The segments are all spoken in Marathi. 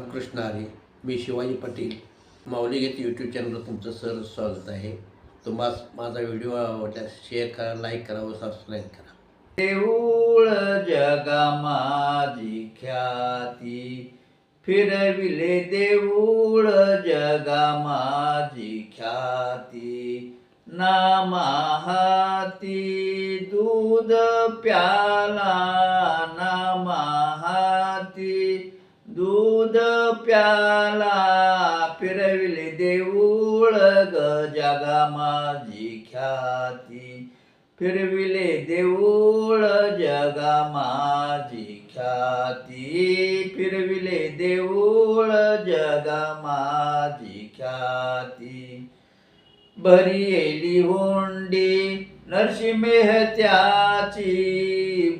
रामकृष्ण आरे मी शिवाजी पाटील. माऊली यूट्यूब चॅनलवर तुमचं सर स्वागत आहे. तुम्हाला माझा व्हिडिओ आवडल्यास शेअर करा लाईक करा व सबस्क्राईब करा. देऊळ जगा माझी ख्याती. फिरविले देऊळ जगा माझी ख्याती. नामा हाती दूध प्याला प्याला फिरविले देऊळ ग जगा माझी ख्याती. फिरविले देऊळ जगा माझी ख्याती. फिरविले देऊळ जगा माझी ख्याती. भरी येली होंडी नरसिंह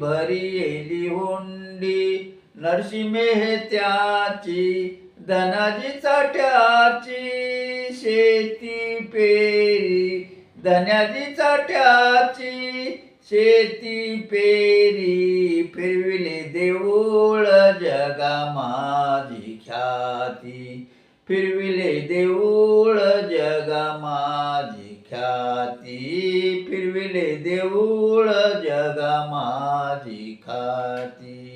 भरी येली होंडी नरसिंह त्याची धनाजी चाट्याची शेती पेरी. धन्याजी चाट्याची शेती पेरी. फिरविले देऊळ जगा माझी ख्याती. फिरविले देऊळ जगा माझी ख्याती. फिरविले देऊळ जगा माझी ख्याती.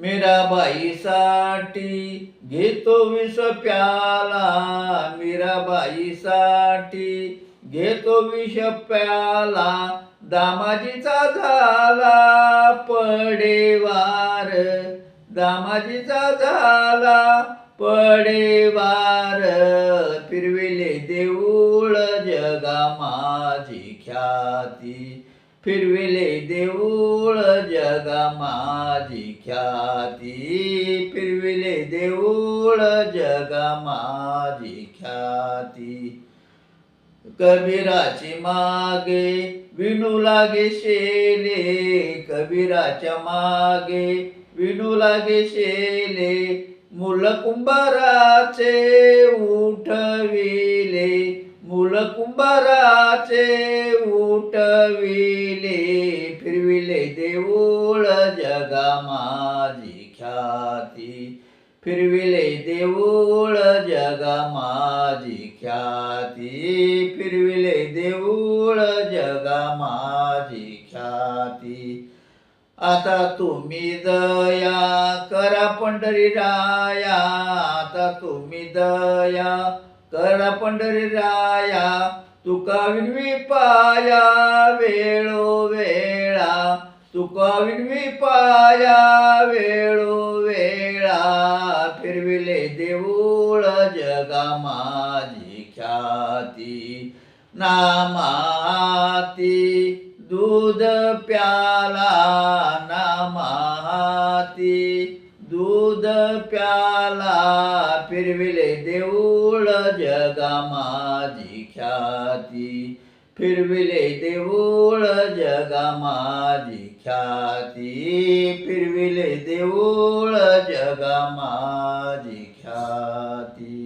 मीराबाईसाठी घेतो विष प्याला. मीराबाईसाठी घेतो विष प्याला. दामाजीचा झाला पडेवार. दामाजीचा झाला पडेवार. फिरविले देऊळ जगा माझी ख्याती. फिरविले देऊळ जगा माझी ख्याती. फिरविले देऊळ जगा माझी ख्याती. कबीराची मागे विणू लागे शेले. कबीराच्या मागे विणू लागे शेले. मुल कुंभाराचे उठविले. मुल कुंभाराचे उठविले. माझी ख्याती. फिरविले देऊळ जगा माझी ख्याती. फिरविले देऊळ जगा माझी ख्याती. आता तुम्ही दया करा पंढरी राया आता तुम्ही दया करा पंढरी राया तुका विनवी पाया वेळो वेळ तुका विनवी पाया वेळो वेळा फिरविले देऊळ जगा माझी ख्याती. नामाती दूध प्याला नामाती दूध प्याला फिरविले देऊळ जगा माझी फिरविले देऊळ जगामाजी ख्याती. फिरविले देऊळ जगामाजी ख्याती.